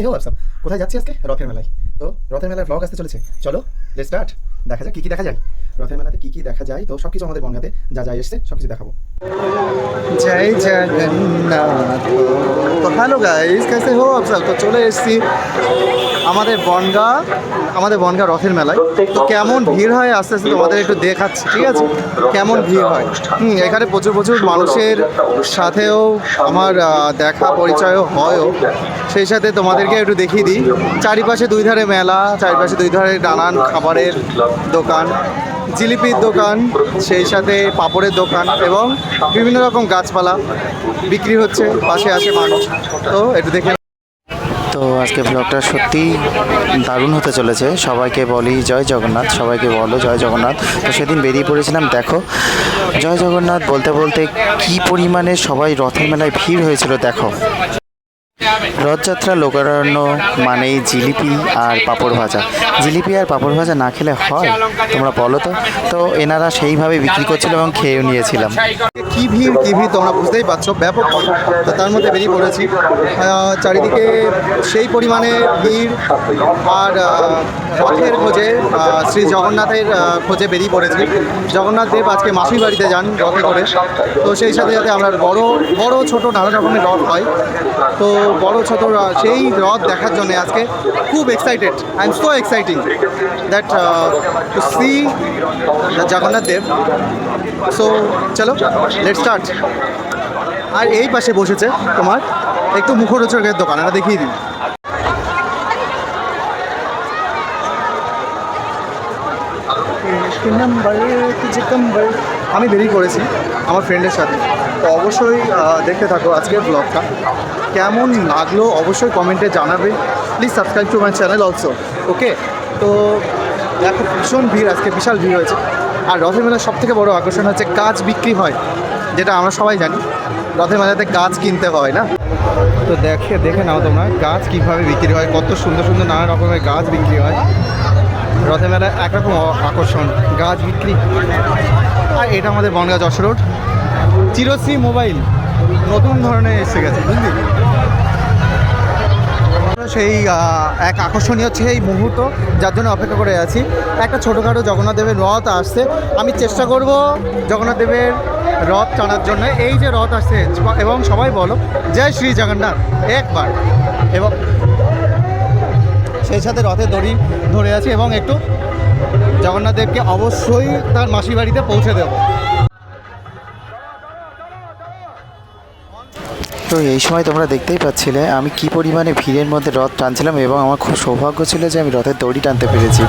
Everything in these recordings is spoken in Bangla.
আসছে হো আসাম কোথায় যাচ্ছি আজকে? রথের মেলায়। তো রথের মেলার ব্লগ আসতে চলেছে। চলো লেট স্টার্ট দেখা যাক কী কী দেখা যায়। রথের মেলাতে কী কী দেখা যায়? তো সব কিছু আমাদের বনগাতে যা যাই এসছে সব কিছু দেখাবো। জয় জগন্নাথ। তো হ্যালো গাইস কেসে হো আফসাব তো চলে এসছি। আমাদের বনগা আমাদের বনগা রথের মেলায়। তো কেমন ভিড় হয় আস্তে আস্তে তোমাদের একটু দেখাচ্ছি, ঠিক আছে? কেমন ভিড় হয়? হুম, এখানে প্রচুর প্রচুর মানুষের সাথেও আমার দেখা পরিচয়ও হয়ও। সেই সাথে তোমাদেরকে একটু দেখিয়ে দিই। চারিপাশে দুই ধারে মেলা, চারিপাশে দুই ধারে নানান খাবারের দোকান, জিলিপির দোকান, সেই সাথে পাপড়ের দোকান এবং বিভিন্ন রকম গাছপালা বিক্রি হচ্ছে, পাশে আসে মানুষ। তো একটু দেখে আজকে ব্লগটা সত্যি দারুণ হতে চলেছে। সবাইকে বলি জয় জগন্নাথ, সবাইকে বলো জয় জগন্নাথ। তো সেদিন বেরিয়ে পড়েছিলাম, দেখো, জয় জগন্নাথ বলতে বলতে কি পরিমাণে সবাই রথের মেলায় ভিড় হয়েছিল, দেখো। রথযাত্রা লোকারণ্য মানেই জিলিপি আর পাঁপড় ভাজা। জিলিপি আর পাঁপড় ভাজা না খেলে হয়? তোমরা বলো তো। তো এনারা সেইভাবে বিক্রি করছিল এবং খেয়েও নিয়েছিলাম। কি ভিড় কি ভিড় তোমরা বুঝতেই পারছ, ব্যাপক। তো তার মধ্যে বেরিয়ে পড়েছি। চারিদিকে সেই পরিমাণে ভিড় আর রথের খোঁজে শ্রী জগন্নাথের খোঁজে বেরিয়ে পড়েছি। জগন্নাথ দেব আজকে মাসির বাড়িতে যান রথে করে। তো সেই সাথে সাথে আমরা বড় বড় ছোট নানা রকমের রথ হয়। তো বড় ছোট র- সেই রথ দেখার জন্য আজকে খুব excited I am so exciting that to see Jagannath Dev so চলো লেট স্টার্ট আর এই পাশে বসেছে তোমার একটু মুখরোচকের দোকান আমরা দেখিয়ে দিই। আমি বেরিয়ে পড়েছি আমার ফ্রেন্ডের সাথে। তো অবশ্যই দেখতে থাকো আজকের ব্লগটা কেমন লাগল অবশ্যই কমেন্টে জানাবে। Please subscribe to my channel also okay তো দেখো ভীষণ ভিড়, আজকে বিশাল ভিড় হয়েছে। আর রথের মেলার সব থেকে বড় আকর্ষণ হচ্ছে গাছ বিক্রি হয়, যেটা আমরা সবাই জানি। রথের মেলাতে গাছ কিনতে হয় না। তো দেখে দেখে নাও তোমরা, গাছ কীভাবে বিক্রি হয়, কত সুন্দর সুন্দর নানা রকমের গাছ বিক্রি হয়। রথের মেলায় একরকম আকর্ষণ, গাছ বিক্রি। আর এটা আমাদের বনগাঁ যশ রোড। চিরশ্রী মোবাইল, নতুন ধরনের এসে গেছে, বুঝলি? সেই এক আকর্ষণীয় সেই মুহূর্ত, যার জন্য অপেক্ষা করে আছি। একটা ছোটোখাটো জগন্নাথ দেবের রথ আসছে। আমি চেষ্টা করব জগন্নাথ দেবের রথ টানার জন্য। এই যে রথ আসছে, এবং সবাই বলো, জয় শ্রী জগন্নাথ, একবার। এবং সেই সাথে রথের দড়ি ধরে আছি, এবং একটু জগন্নাথ দেবকে অবশ্যই তার মাসির বাড়িতে পৌঁছে দেবো। তো এই সময় তোমরা দেখতেই পাচ্ছিলে, আমি কি পরিমাণে ভিড়ের মধ্যে রথ টানছিলাম এবং আমার খুব সৌভাগ্য ছিল যে আমি রথের দড়ি টানতে পেরেছি।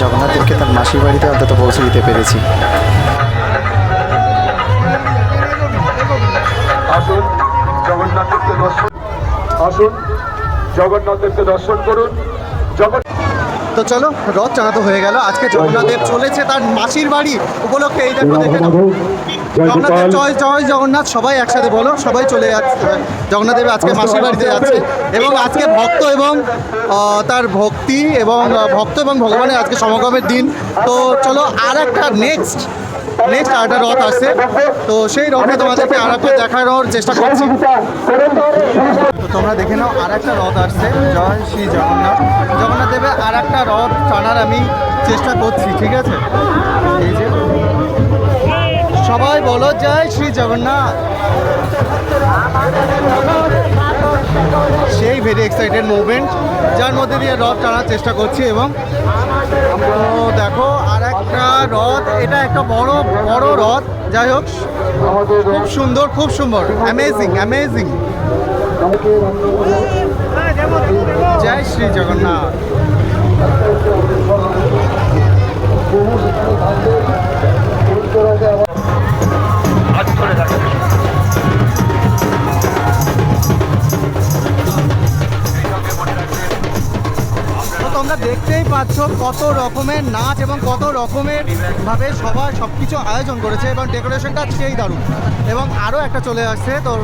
জগন্নাথ দেবকে তার মাসির বাড়িতে অন্তত পৌঁছে দিতে পেরেছি। আসুন দর্শন দর্শন করুন। জগন্নাথ তো চলো রথ টানা তো হয়ে গেল। আজকে জগন্নাথদেব চলেছে তার মাসির বাড়ি উপলক্ষে এই দেখো দেখে নাও। জগন্নাথ চয় জয় জয় জগন্নাথ সবাই একসাথে বলো সবাই চলে যাচ্ছে। জগন্নাথদেবের আজকে মাসির বাড়িতে যাচ্ছে এবং আজকে ভক্ত এবং তার ভক্তি এবং ভক্ত এবং ভগবানের আজকে সমাগমের দিন। তো চলো আর একটা নেক্সট নেক্সট আর একটা রথ আসছে। তো সেই রথে তোমাদেরকে আর একটা দেখানোর চেষ্টা করছি। তো তোমরা দেখে নাও আর একটা রথ আসছে। জয় শ্রী জগন্নাথ। জগন্নাথ দেবের আর একটা রথ টানার আমি চেষ্টা করছি, ঠিক আছে? এই যে। সবাই বলো, জয় শ্রী জগন্নাথ। সেই ভেরি এক্সাইটেড মুভমেন্ট যার মধ্যে দিয়ে রথ টানার চেষ্টা করছি এবং দেখো আর একটা রথ, এটা একটা বড় বড় রথ। যাই হোক, খুব সুন্দর খুব সুন্দর। অ্যামেজিং অ্যামেজিং জয় শ্রী জগন্নাথ। তোমরা দেখতেই পাচ্ছ কত রকমের নাচ এবং কত রকমের ভাবে সবাই সব কিছু আয়োজন করেছে এবং ডেকোরেশনটা সেই দারুণ। এবং আরও একটা চলে আসছে, তোর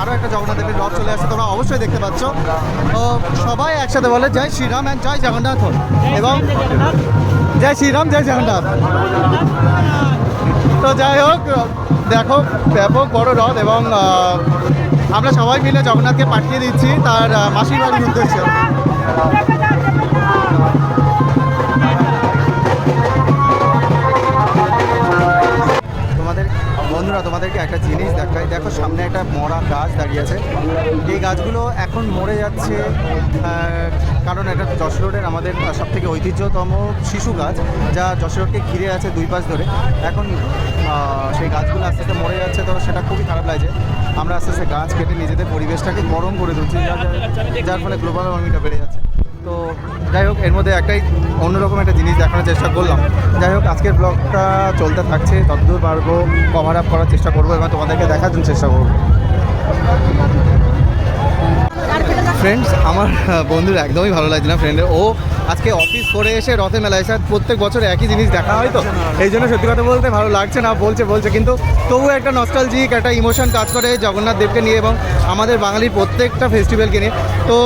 আরও একটা জগন্নাথ দেবের রথ চলে আসছে, তোমরা অবশ্যই দেখতে পাচ্ছ। সবাই একসাথে বলে, জয় শ্রীরাম অ্যান্ড জয় জগন্নাথ। এবং জয় শ্রীরাম, জয় জগন্নাথ। তো যাই হোক, দেখো, ব্যাপক বড় রথ এবং আমরা সবাই মিলে জগন্নাথকে পাঠিয়ে দিচ্ছি, তার মাসির বাড়ির উদ্দেশ্যে। বন্ধুরা, তোমাদেরকে একটা জিনিস দেখাই। দেখো, সামনে একটা মরা গাছ দাঁড়িয়ে আছে। এই গাছগুলো এখন মরে যাচ্ছে কারণ এটা যশোর রোডের আমাদের সব থেকে ঐতিহ্যতম শিশু গাছ, যা যশোর রোডকে ঘিরে আছে দুই পাশ ধরে। এখন সেই গাছগুলো আস্তে আস্তে মরে যাচ্ছে, তো সেটা খুবই খারাপ লাগছে। আমরা আস্তে আস্তে গাছ কেটে নিজেদের পরিবেশটাকে গরম করে তুলছি, যার ফলে গ্লোবাল ওয়ার্মিংটা বেড়ে যাচ্ছে। তো যাই হোক, এর মধ্যে একটাই অন্যরকম একটা জিনিস দেখানোর চেষ্টা করলাম। যাই হোক, আজকের ব্লগটা চলতে থাকছে। যতদূর পারব কভার আপ করার চেষ্টা করব এবং তোমাদেরকে দেখার জন্য চেষ্টা করব। ফ্রেন্ডস আমার বন্ধুর একদমই ভালো লাগছে না ফ্রেন্ডের ও আজকে অফিস করে এসে রথে মেলায় এসে প্রত্যেক বছর একই জিনিস দেখা হয় তো? এই জন্য সত্যি কথা বলতে ভালো লাগছে না, বলছে বলছে। কিন্তু তবু একটা নস্টালজিক একটা ইমোশন কাজ করে জগন্নাথ দেবকে নিয়ে এবং আমাদের বাঙালির প্রত্যেকটা ফেস্টিভ্যালকে নিয়ে। তো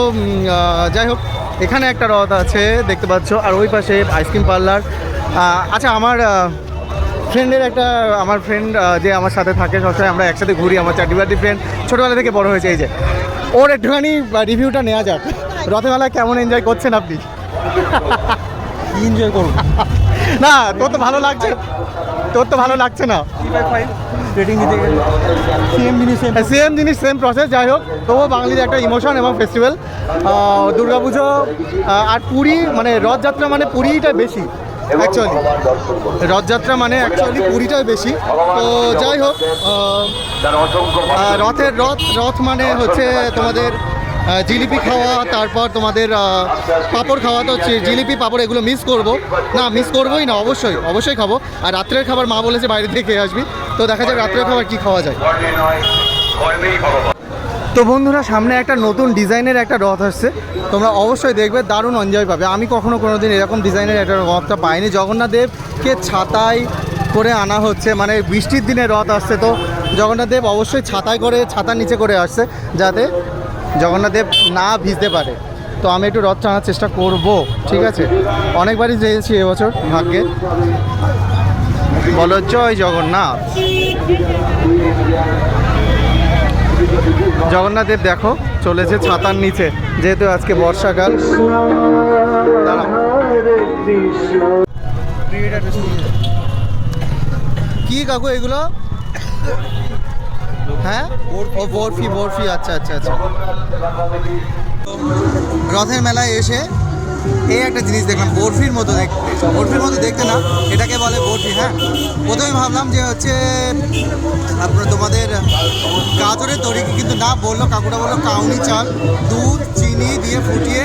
যাই হোক এখানে একটা রথ আছে দেখতে পাচ্ছ আর ওই পাশে আইসক্রিম পার্লার আচ্ছা আমার ফ্রেন্ডের একটা আমার ফ্রেন্ড যে আমার সাথে থাকে সবসময় আমরা একসাথে ঘুরি আমার চারটি বাড়ি ফ্রেন্ড ছোটোবেলা থেকে বড় হয়েছে এই যে। ওর একটুখানি রিভিউটা নেওয়া যাক। রথমেলায় কেমন এনজয় করছেন আপনি? এনজয় করুন না তোর তো ভালো লাগছে তোর তো ভালো লাগছে না। রেটিং দিতে সেম জিনিস সেম জিনিস সেম প্রসেস যাই হোক। তবুও বাঙালির একটা ইমোশন এবং ফেস্টিভ্যাল দুর্গাপুজো আর পুরী মানে রথযাত্রা মানে পুরীটা বেশি অ্যাকচুয়ালি রথযাত্রা মানে অ্যাকচুয়ালি পুরীটাই বেশি। তো যাই হোক রথের রথ রথ মানে হচ্ছে তোমাদের জিলিপি খাওয়া, তারপর তোমাদের পাঁপড় খাওয়া, তো জিলিপি, পাঁপড়, এগুলো মিস করব। না মিস করবোই না, অবশ্যই অবশ্যই খাব। আর রাত্রের খাবার মা বলেছে, বাইরে থেকে খেয়ে আসবি। তো দেখা যাক রাত্রের খাবার কি খাওয়া যায়। তো বন্ধুরা, সামনে একটা নতুন ডিজাইনের একটা রথ আসছে। তোমরা অবশ্যই দেখবে, দারুণ এনজয় পাবে। আমি কখনো কোনো দিন এরকম ডিজাইনের একটা রথটা পাইনি। জগন্নাথ দেবকে ছাতায় করে আনা হচ্ছে। মানে বৃষ্টির দিনে রথ আসছে। তো জগন্নাথদেব অবশ্যই ছাতায় করে, ছাতার নিচে করে আসছে যাতে জগন্নাথদেব না ভিজতে পারে। তো আমি একটু রথ টানার চেষ্টা করব। ঠিক আছে? অনেকবারই যেয়েছি এবছর ভাগ্যে। বলো, জয় জগন্নাথ। জগন্নাথ দেব, দেখো, চলেছে ছাতার নিচে, যেহেতু আজকে বর্ষাকাল। কি কাকু এগুলো? হ্যাঁ? ও বরফি বরফি আচ্ছা আচ্ছা আচ্ছা। রথের মেলায় এসে এই একটা জিনিস দেখলাম, বরফির মতো দেখতে বরফির মতো দেখতে না, এটাকে বলে বরফি হ্যাঁ? প্রথমে ভাবলাম যে হচ্ছে আপনার তোমাদের গাজরের তৈরি কিন্তু না, বলল কাকুটা বলল কাউনি চাল, দুধ, চিনি দিয়ে ফুটিয়ে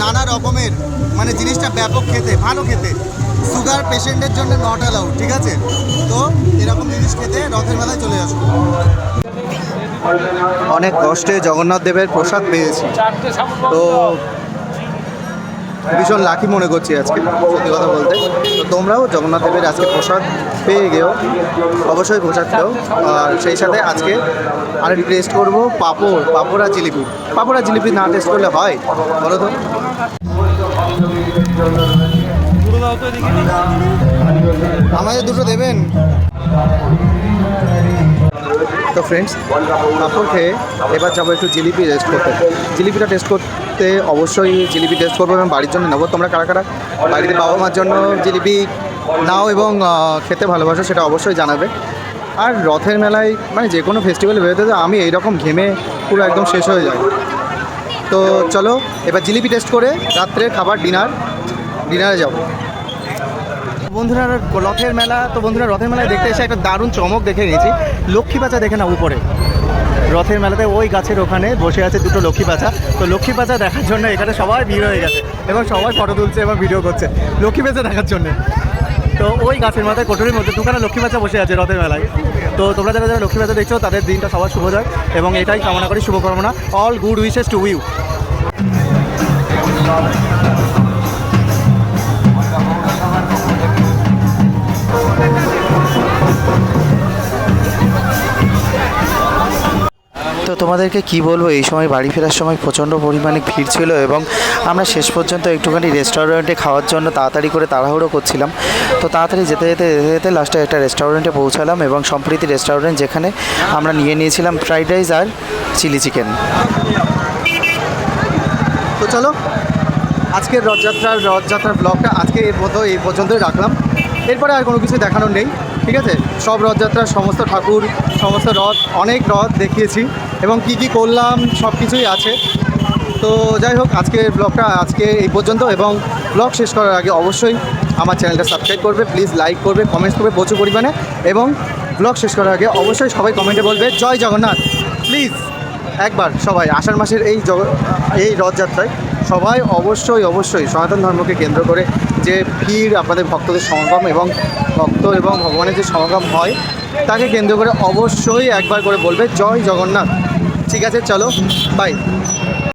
নানা রকমের মানে জিনিসটা ব্যাপক খেতে, ভালো খেতে। সুগার পেশেন্টের জন্য নট অ্যালাউড ঠিক আছে? তো এরকম জিনিস খেতে রথের মেলায় চলে আসো। অনেক কষ্টে জগন্নাথ দেবের প্রসাদ পেয়েছি। তো ভীষণ লাকি মনে করছি আজকে, সত্যি কথা বলতে। তো তোমরাও জগন্নাথ দেবের আজকে প্রসাদ পেয়ে গেও, অবশ্যই প্রসাদ খেও আর সেই সাথে আজকে আরেকটু টেস্ট করব পাঁপড় পাঁপড় আর জিলিপি। পাঁপড় আর জিলিপি না টেস্ট করলে হয়? বলো তো। আমাদের দুটো দেবেন। তো ফ্রেন্ডস পাঁপড় খেয়ে এবার যাব একটু জিলিপি টেস্ট করতে। জিলিপিটা টেস্ট করতে অবশ্যই জিলিপি টেস্ট করব এবং বাড়ির জন্য নেব। তোমরা কারা কারা বাড়িতে বাবা মার জন্য জিলিপি নাও এবং খেতে ভালোবাসো সেটা অবশ্যই জানাবে। আর রথের মেলায় মানে যে কোনো ফেস্টিভ্যালে বেরোতে তো আমি এইরকম ঘেমে পুরো একদম শেষ হয়ে যাই। তো চলো, এবার জিলিপি টেস্ট করে রাত্রে খাবার ডিনার ডিনারে যাব। বন্ধুরা, রথের মেলা, তো বন্ধুরা, রথের মেলায় দেখতে এসে একটা দারুণ চমক দেখে নিয়েছি। লক্ষ্মী পাচা দেখে না উপরে। রথের মেলাতে ওই গাছের ওখানে বসে আছে দুটো লক্ষ্মী পাচা তো লক্ষ্মী পাচা দেখার জন্য এখানে সবাই ভিড় হয়ে গেছে এবং সবাই ফটো তুলছে এবং ভিডিও করছে লক্ষ্মী পাচা দেখার জন্য। তো ওই গাছের মাথায় কোটরির মধ্যে দুখানে লক্ষ্মী পাচা বসে আছে রথের মেলায়। তো তোমরা যারা যারা লক্ষ্মী পাচা দেখছ, তাদের দিনটা সবার শুভ যায় এবং এটাই কামনা করি, শুভকামনা। All good wishes to you তো তোমাদেরকে কি বলব? এই সময় বাড়ি ফেরার সময় প্রচণ্ড পরিমাণে ভিড় ছিল এবং আমরা শেষ পর্যন্ত একটুখানি রেস্টুরেন্টে খাওয়ার জন্য তাড়াতাড়ি করে তাড়াহুড়ো করছিলাম। তো তাড়াতাড়ি যেতে যেতে যেতে যেতে লাস্টে একটা রেস্টুরেন্টে পৌঁছালাম এবং সম্প্রীতি রেস্টুরেন্ট যেখানে আমরা নিয়ে নিয়েছিলাম ফ্রাইড রাইস আর চিলি চিকেন তো চলো, আজকের রথযাত্রার রথযাত্রার ব্লগটা আজকে এর মতো এই পর্যন্তই রাখলাম। এরপরে আর কোনো কিছু দেখানোর নেই, ঠিক আছে? সব রথযাত্রার সমস্ত ঠাকুর, সমস্ত রথ, অনেক রথ দেখিয়েছি। এবং কি কি করলাম, সব কিছুই আছে। তো যাই হোক, আজকের ব্লগটা আজকে এই পর্যন্ত এবং ব্লগ শেষ করার আগে অবশ্যই আমার চ্যানেলটা সাবস্ক্রাইব করবে, প্লিজ লাইক করবে কমেন্টস করবে প্রচুর পরিমাণে এবং ব্লগ শেষ করার আগে অবশ্যই সবাই কমেন্টে বলবে, জয় জগন্নাথ! প্লিজ একবার সবাই আষাঢ় মাসের এই জগ, এই রথযাত্রায় সবাই অবশ্যই অবশ্যই সনাতন ধর্মকে কেন্দ্র করে যে ভিড় আপনাদের ভক্তদের সমাগম এবং ভক্ত এবং ভগবানের যে সমাগম হয়, তাকে কেন্দ্র করে অবশ্যই একবার করে বলবে, জয় জগন্নাথ! ঠিক আছে চলো বাই